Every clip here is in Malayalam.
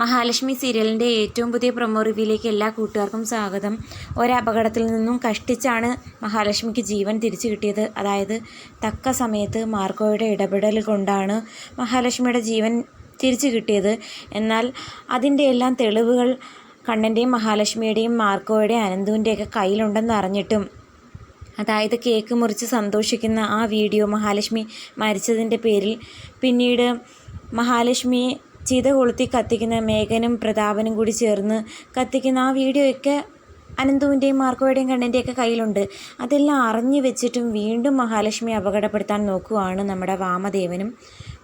മഹാലക്ഷ്മി സീരിയലിന്റെ ഏറ്റവും പുതിയ പ്രൊമോ റിവ്യൂയിലേക്ക് എല്ലാ കൂട്ടുകാർക്കും സ്വാഗതം. ഒരപകടത്തിൽ നിന്നും കഷ്ടിച്ചാണ് മഹാലക്ഷ്മിക്ക് ജീവൻ തിരിച്ചു കിട്ടിയത്. അതായത് തക്ക സമയത്ത് മാർക്കോയുടെ ഇടപെടൽ കൊണ്ടാണ് മഹാലക്ഷ്മിയുടെ ജീവൻ തിരിച്ചു കിട്ടിയത്. എന്നാൽ അതിന്റെ എല്ലാം തെളിവുകൾ കണ്ണന്റെയും മഹാലക്ഷ്മിയുടെയും മാർക്കോയുടെയും അനന്തുവിന്റെയൊക്കെ കയ്യിലുണ്ടെന്ന് അറിഞ്ഞിട്ടും അതായത് കേക്ക് മുറിച്ച് സന്തോഷിക്കുന്ന ആ വീഡിയോ മഹാലക്ഷ്മി മരിച്ചതിന്റെ പേരിൽ പിന്നീട് മഹാലക്ഷ്മിയെ ചിത കൊളുത്തി കത്തിക്കുന്ന മേഘനും പ്രതാപനും കൂടി ചേർന്ന് കത്തിക്കുന്ന ആ വീഡിയോയൊക്കെ അനന്തുവിന്റെയും മാർക്കോയുടെയും കണ്ണന്റെയൊക്കെ കയ്യിലുണ്ട്. അതെല്ലാം അറിഞ്ഞു വെച്ചിട്ടും വീണ്ടും മഹാലക്ഷ്മി അപകടപ്പെടുത്താൻ നോക്കുവാണ് നമ്മുടെ വാമദേവനും.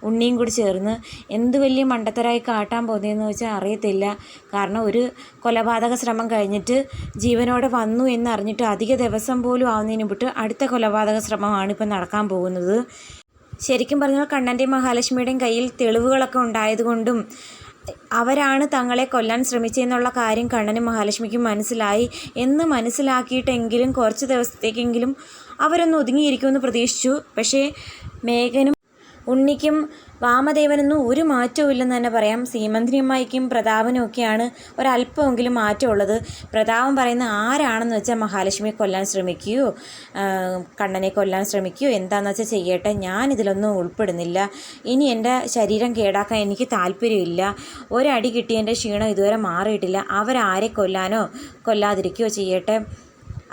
ഉണ്ണിയും കൂടി ചേർന്ന് എന്ത് വലിയ മണ്ടത്തരായി കാട്ടാൻ പോകുന്നതെന്ന് വെച്ചാൽ അറിയത്തില്ല. കാരണം ഒരു കൊലപാതക ശ്രമം കഴിഞ്ഞിട്ട് ജീവനോടെ വന്നു എന്നറിഞ്ഞിട്ട് അധിക ദിവസം പോലും ആവുന്നതിന് മുമ്പിട്ട് അടുത്ത കൊലപാതക ശ്രമമാണ് ഇപ്പം നടക്കാൻ പോകുന്നത്. ശരിക്കും പറഞ്ഞാൽ കണ്ണന്റെയും മഹാലക്ഷ്മിയുടെയും കയ്യിൽ തെളിവുകളൊക്കെ ഉണ്ടായതുകൊണ്ടും അവരാണ് തങ്ങളെ കൊല്ലാൻ ശ്രമിച്ചതെന്നുള്ള കാര്യം കണ്ണനും മഹാലക്ഷ്മിക്കും മനസ്സിലായി. എന്ന് മനസ്സിലാക്കിയിട്ടെങ്കിലും കുറച്ച് ദിവസത്തേക്കെങ്കിലും അവരൊന്ന് ഒതുങ്ങിയിരിക്കുമെന്ന് പ്രതീക്ഷിച്ചു. പക്ഷേ മേഘനും ഉണ്ണിക്കും വാമദേവനൊന്നും ഒരു മാറ്റവും ഇല്ലെന്ന് തന്നെ പറയാം. സീമന്തിനിയമ്മായിക്കും പ്രതാപനും ഒക്കെയാണ് ഒരല്പമെങ്കിലും മാറ്റമുള്ളത്. പ്രതാപൻ പറയുന്ന ആരാണെന്ന് വെച്ചാൽ മഹാലക്ഷ്മിയെ കൊല്ലാൻ ശ്രമിക്കുകയോ കണ്ണനെ കൊല്ലാൻ ശ്രമിക്കുകയോ എന്താണെന്ന് വെച്ചാൽ ചെയ്യട്ടെ ഞാൻ ഇതിലൊന്നും ഉൾപ്പെടുന്നില്ല. ഇനി എന്റെ ശരീരം കേടാക്കാൻ എനിക്ക് താല്പര്യമില്ല. ഒരടി കിട്ടിയതിന്റെ ക്ഷീണം ഇതുവരെ മാറിയിട്ടില്ല. അവരാരെ കൊല്ലാനോ കൊല്ലാതിരിക്കുകയോ ചെയ്യട്ടെ?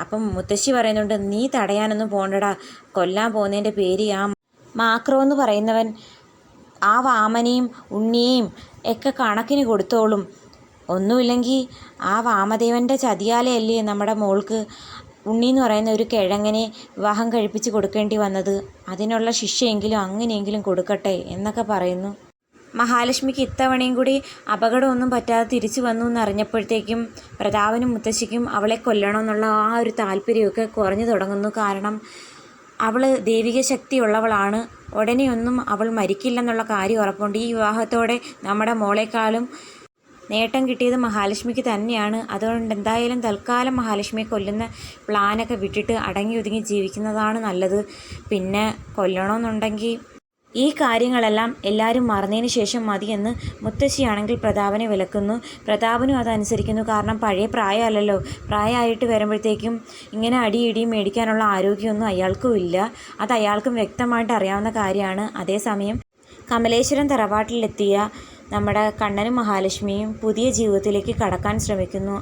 അപ്പം മുത്തശ്ശി പറയുന്നുണ്ട് നീ തടയാനൊന്നും പോകണ്ടടാ കൊല്ലാൻ പോകുന്നതിന്റെ പേര് ആ മാക്രോ എന്ന് പറയുന്നവൻ ആ വാമനെയും ഉണ്ണിയെയും ഒക്കെ കണക്കിന് കൊടുത്തോളും. ഒന്നുമില്ലെങ്കിൽ ആ വാമദേവന്റെ ചതിയാലയല്ലേ നമ്മുടെ മോൾക്ക് ഉണ്ണി എന്ന് പറയുന്ന ഒരു കിഴങ്ങനെ വിവാഹം കഴിപ്പിച്ച് കൊടുക്കേണ്ടി വന്നത്. അതിനുള്ള ശിക്ഷയെങ്കിലും അങ്ങനെയെങ്കിലും കൊടുക്കട്ടെ എന്നൊക്കെ പറയുന്നു. മഹാലക്ഷ്മിക്ക് ഇത്തവണയും കൂടി അപകടമൊന്നും പറ്റാതെ തിരിച്ചു വന്നു എന്നറിഞ്ഞപ്പോഴത്തേക്കും പ്രതാപനും മുത്തശ്ശിക്കും അവളെ കൊല്ലണമെന്നുള്ള ആ ഒരു താല്പര്യമൊക്കെ കുറഞ്ഞു തുടങ്ങുന്നു. കാരണം അവൾ ദൈവിക ശക്തിയുള്ളവളാണ് ഉടനെയൊന്നും അവൾ മരിക്കില്ലെന്നുള്ള കാര്യം ഉറപ്പുണ്ട്. ഈ വിവാഹത്തോടെ നമ്മുടെ മോളെക്കാളും നേട്ടം കിട്ടിയത് മഹാലക്ഷ്മിക്ക് തന്നെയാണ്. അതുകൊണ്ട് എന്തായാലും തൽക്കാലം മഹാലക്ഷ്മിയെ കൊല്ലുന്ന പ്ലാനൊക്കെ വിട്ടിട്ട് അടങ്ങി ഒതുങ്ങി ജീവിക്കുന്നതാണ് നല്ലത്. പിന്നെ കൊല്ലണമെന്നുണ്ടെങ്കിൽ ഈ കാര്യങ്ങളെല്ലാം എല്ലാവരും മറന്നതിന് ശേഷം മതിയെന്ന് മുത്തശ്ശിയാണെങ്കിൽ പ്രതാപനെ വിലക്കുന്നു. പ്രതാപനും അതനുസരിക്കുന്നു കാരണം പഴയ പ്രായമല്ലല്ലോ. പ്രായമായിട്ട് വരുമ്പോഴത്തേക്കും ഇങ്ങനെ അടിയിടിയും മേടിക്കാനുള്ള ആരോഗ്യമൊന്നും അയാൾക്കും ഇല്ല. അത് അയാൾക്കും വ്യക്തമായിട്ട് അറിയാവുന്ന കാര്യമാണ്. അതേസമയം കമലേശ്വരം തറവാട്ടിലെത്തിയ നമ്മുടെ കണ്ണനും മഹാലക്ഷ്മിയും പുതിയ ജീവിതത്തിലേക്ക് കടക്കാൻ ശ്രമിക്കുന്നു.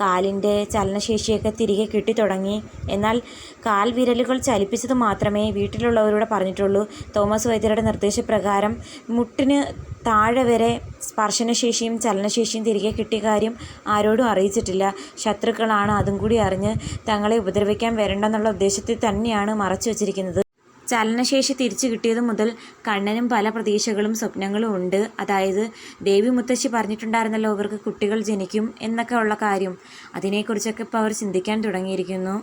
കാലിന്റെ ചലനശേഷിയൊക്കെ തിരികെ കിട്ടിത്തുടങ്ങി എന്നാൽ കാൽ വിരലുകൾ ചലിപ്പിച്ചത് മാത്രമേ വീട്ടിലുള്ളവരോട് പറഞ്ഞിട്ടുള്ളൂ. തോമസ് വൈദ്യരുടെ നിർദ്ദേശപ്രകാരം മുട്ടിന് താഴെ വരെ സ്പർശനശേഷിയും ചലനശേഷിയും തിരികെ കിട്ടിയ കാര്യം ആരോടും അറിയിച്ചിട്ടില്ല. ശത്രുക്കളാണ് അതും കൂടി അറിഞ്ഞ് തങ്ങളെ ഉപദ്രവിക്കാൻ വരണ്ടെന്നുള്ള ഉദ്ദേശത്തിൽ തന്നെയാണ് മറച്ചു വച്ചിരിക്കുന്നത് ചലനശേഷി തിരിച്ചു കിട്ടിയത് മുതൽ കണ്ണനും പല പ്രതീക്ഷകളും സ്വപ്നങ്ങളും ഉണ്ട്. അതായത് ദേവി മുത്തശ്ശി പറഞ്ഞിട്ടുണ്ടായിരുന്നല്ലോ ഇവർക്ക് കുട്ടികൾ ജനിക്കും എന്നൊക്കെ ഉള്ള കാര്യം. അതിനെക്കുറിച്ചൊക്കെ ഇപ്പോൾ അവർ ചിന്തിക്കാൻ തുടങ്ങിയിരിക്കുന്നു.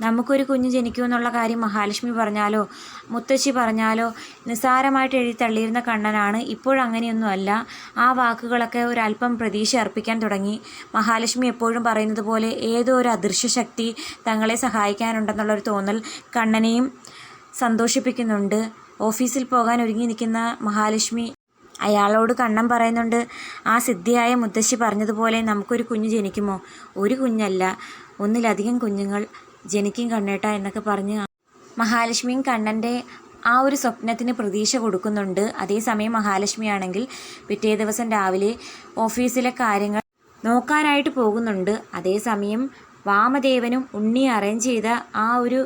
നമുക്കൊരു കുഞ്ഞ് ജനിക്കുമെന്നുള്ള കാര്യം മഹാലക്ഷ്മി പറഞ്ഞാലോ മുത്തശ്ശി പറഞ്ഞാലോ നിസ്സാരമായിട്ട് എഴുതി തള്ളിയിരുന്ന കണ്ണനാണ് ഇപ്പോഴങ്ങനെയൊന്നുമല്ല ആ വാക്കുകളൊക്കെ ഒരല്പം പ്രതീക്ഷ അർപ്പിക്കാൻ തുടങ്ങി. മഹാലക്ഷ്മി എപ്പോഴും പറയുന്നത് പോലെ ഏതോ ഒരു അദൃശ്യ ശക്തി തങ്ങളെ സഹായിക്കാനുണ്ടെന്നുള്ളൊരു തോന്നൽ കണ്ണനെയും സന്തോഷിപ്പിക്കുന്നുണ്ട്. ഓഫീസിൽ പോകാൻ ഒരുങ്ങി നിൽക്കുന്ന മഹാലക്ഷ്മി അയാളോട് കണ്ണം പറയുന്നുണ്ട് ആ സിദ്ധിയായ മുത്തശ്ശി പറഞ്ഞതുപോലെ നമുക്കൊരു കുഞ്ഞ് ജനിക്കുമോ? ഒരു കുഞ്ഞല്ല ഒന്നിലധികം കുഞ്ഞുങ്ങൾ ജനിക്കും കണ്ണേട്ട എന്നൊക്കെ പറഞ്ഞ് മഹാലക്ഷ്മിയും കണ്ണന്റെ ആ ഒരു സ്വപ്നത്തിന് പ്രതീക്ഷ കൊടുക്കുന്നുണ്ട്. അതേസമയം മഹാലക്ഷ്മിയാണെങ്കിൽ പിറ്റേ ദിവസം രാവിലെ ഓഫീസിലെ കാര്യങ്ങൾ നോക്കാനായിട്ട് പോകുന്നുണ്ട്. അതേസമയം വാമദേവനും ഉണ്ണി അറേഞ്ച് ചെയ്ത ആ ഒരു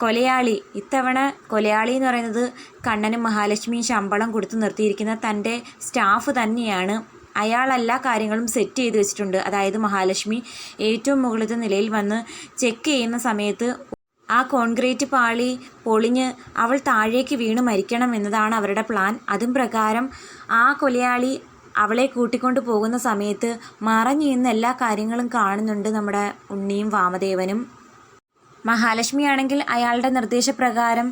കൊലയാളി. ഇത്തവണ കൊലയാളി എന്ന് പറയുന്നത് കണ്ണനും മഹാലക്ഷ്മിയും ശമ്പളം കൊടുത്തു നിർത്തിയിരിക്കുന്ന തന്റെ സ്റ്റാഫ് തന്നെയാണ്. അയാൾ എല്ലാ കാര്യങ്ങളും സെറ്റ് ചെയ്ത് വെച്ചിട്ടുണ്ട്. അതായത് മഹാലക്ഷ്മി ഏറ്റവും മുകളിലത്തെ നിലയിൽ വന്ന് ചെക്ക് ചെയ്യുന്ന സമയത്ത് ആ കോൺക്രീറ്റ് പാളി പൊളിഞ്ഞ് അവൾ താഴേക്ക് വീണ് മരിക്കണം എന്നതാണ് അവരുടെ പ്ലാൻ അതും പ്രകാരം ആ കൊലയാളി അവളെ കൂട്ടിക്കൊണ്ട് പോകുന്ന സമയത്ത് മറഞ്ഞു നിന്ന് എല്ലാ കാര്യങ്ങളും കാണുന്നുണ്ട് നമ്മുടെ ഉണ്ണിയും വാമദേവനും. മഹാലക്ഷ്മിയാണെങ്കിൽ അയാളുടെ നിർദ്ദേശപ്രകാരം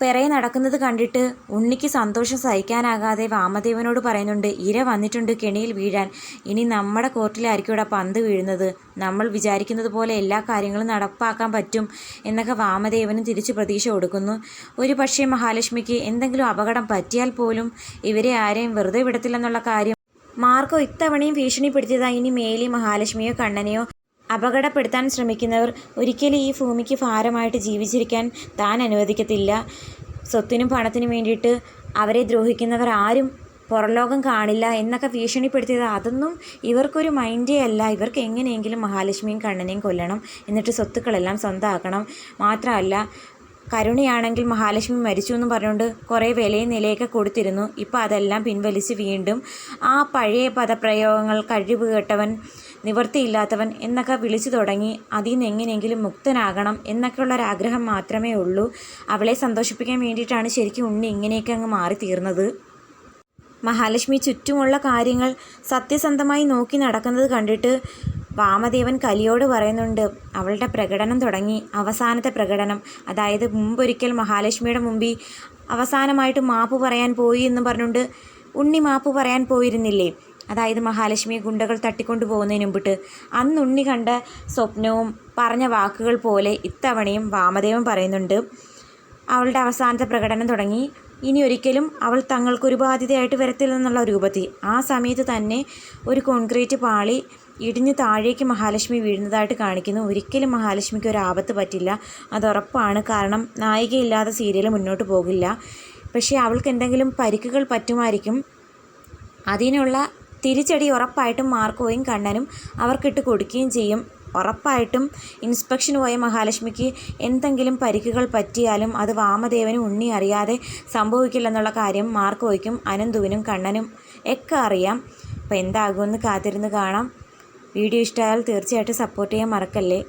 പിറയെ നടക്കുന്നത് കണ്ടിട്ട് ഉണ്ണിക്ക് സന്തോഷം സഹിക്കാനാകാതെ വാമദേവനോട് പറയുന്നുണ്ട് ഇര വന്നിട്ടുണ്ട് കെണിയിൽ വീഴാൻ. ഇനി നമ്മുടെ കോർട്ടിലായിരിക്കും ഇവിടെ പന്ത് വീഴുന്നത്. നമ്മൾ വിചാരിക്കുന്നത് പോലെ എല്ലാ കാര്യങ്ങളും നടപ്പാക്കാൻ പറ്റും എന്നൊക്കെ വാമദേവനും തിരിച്ചു പ്രതീക്ഷ കൊടുക്കുന്നു. ഒരു പക്ഷേ മഹാലക്ഷ്മിക്ക് എന്തെങ്കിലും അപകടം പറ്റിയാൽ പോലും ഇവരെ ആരെയും വെറുതെ വിടത്തില്ലെന്നുള്ള കാര്യം മാർക്കോ ഇത്തവണയും ഭീഷണിപ്പെടുത്തിയതായി. ഇനി മേലി മഹാലക്ഷ്മിയോ കണ്ണനെയോ അപകടപ്പെടുത്താൻ ശ്രമിക്കുന്നവർ ഒരിക്കലും ഈ ഭൂമിക്ക് ഭാരമായിട്ട് ജീവിച്ചിരിക്കാൻ താൻ അനുവദിക്കത്തില്ല. സ്വത്തിനും പണത്തിനും വേണ്ടിയിട്ട് അവരെ ദ്രോഹിക്കുന്നവർ ആരും പുറംലോകം കാണില്ല എന്നൊക്കെ ഭീഷണിപ്പെടുത്തിയത് അതൊന്നും ഇവർക്കൊരു മൈൻഡേ അല്ല. ഇവർക്ക് എങ്ങനെയെങ്കിലും മഹാലക്ഷ്മിയും കണ്ണനെയും കൊല്ലണം. എന്നിട്ട് സ്വത്തുക്കളെല്ലാം സ്വന്തമാക്കണം മാത്രമല്ല കരുണയാണെങ്കിൽ മഹാലക്ഷ്മി മരിച്ചു എന്ന് പറഞ്ഞുകൊണ്ട് കുറേ വിലയും നിലയൊക്കെ കൊടുത്തിരുന്നു. ഇപ്പോൾ അതെല്ലാം പിൻവലിച്ച് വീണ്ടും ആ പഴയ പദപ്രയോഗങ്ങൾ കഴിവ് കെട്ടവൻ നിവൃത്തിയില്ലാത്തവൻ എന്നൊക്കെ വിളിച്ചു തുടങ്ങി അതിൽ നിന്ന് എങ്ങനെയെങ്കിലും മുക്തനാകണം എന്നൊക്കെയുള്ളൊരാഗ്രഹം മാത്രമേ ഉള്ളൂ. അവളെ സന്തോഷിപ്പിക്കാൻ വേണ്ടിയിട്ടാണ് ശരിക്കും ഉണ്ണി ഇങ്ങനെയൊക്കെ അങ്ങ് മാറി തീർന്നത് മഹാലക്ഷ്മി ചുറ്റുമുള്ള കാര്യങ്ങൾ സത്യസന്ധമായി നോക്കി നടക്കുന്നത് കണ്ടിട്ട് വാമദേവൻ കലിയോട് പറയുന്നുണ്ട് അവളുടെ പ്രകടനം തുടങ്ങി. അവസാനത്തെ പ്രകടനം അതായത് മുമ്പൊരിക്കൽ മഹാലക്ഷ്മിയുടെ മുമ്പിൽ അവസാനമായിട്ട് മാപ്പ് പറയാൻ പോയി എന്ന് പറഞ്ഞുകൊണ്ട് ഉണ്ണി മാപ്പ് പറയാൻ പോയിരുന്നില്ലേ? അതായത് മഹാലക്ഷ്മിയെ ഗുണ്ടകൾ തട്ടിക്കൊണ്ടു പോകുന്നതിന് മുമ്പിട്ട് അന്ന് ഉണ്ണി കണ്ട സ്വപ്നവും പറഞ്ഞ വാക്കുകൾ പോലെ ഇത്തവണയും വാമദേവൻ പറയുന്നുണ്ട്. അവളുടെ അവസാനത്തെ പ്രകടനം തുടങ്ങി. ഇനി ഒരിക്കലും അവൾ തങ്ങൾക്കൊരു ബാധ്യതയായിട്ട് വരത്തില്ലെന്നുള്ള രൂപത്തിൽ. ആ സമയത്ത് തന്നെ ഒരു കോൺക്രീറ്റ് പാളി ഇടിഞ്ഞ് താഴേക്ക് മഹാലക്ഷ്മി വീഴുന്നതായിട്ട് കാണിക്കുന്നു. ഒരിക്കലും മഹാലക്ഷ്മിക്ക് ഒരു ആപത്ത് പറ്റില്ല. അത് ഉറപ്പാണ്. കാരണം നായികയില്ലാതെ സീരിയൽ മുന്നോട്ട് പോകില്ല. പക്ഷേ അവൾക്ക് എന്തെങ്കിലും പരിക്കുകൾ പറ്റുമായിരിക്കും. അതിനുള്ള തിരിച്ചടി ഉറപ്പായിട്ടും മാർക്കോയും കണ്ണനും അവർക്കിട്ട് കൊടുക്കുകയും ചെയ്യും. ഉറപ്പായിട്ടും ഇൻസ്പെക്ഷൻ പോയ മഹാലക്ഷ്മിക്ക് എന്തെങ്കിലും പരിക്കുകൾ പറ്റിയാലും അത് വാമദേവനും ഉണ്ണി അറിയാതെ സംഭവിക്കില്ലെന്നുള്ള കാര്യം മാർക്കോയ്ക്കും അനന്തുവിനും കണ്ണനും. ഒക്കെ അറിയാം. അപ്പോൾ എന്താകുമെന്ന് കാത്തിരുന്ന് കാണാം. വീഡിയോ ഇഷ്ടമായാൽ തീർച്ചയായിട്ടും സപ്പോർട്ട് ചെയ്യാൻ മറക്കല്ലേ?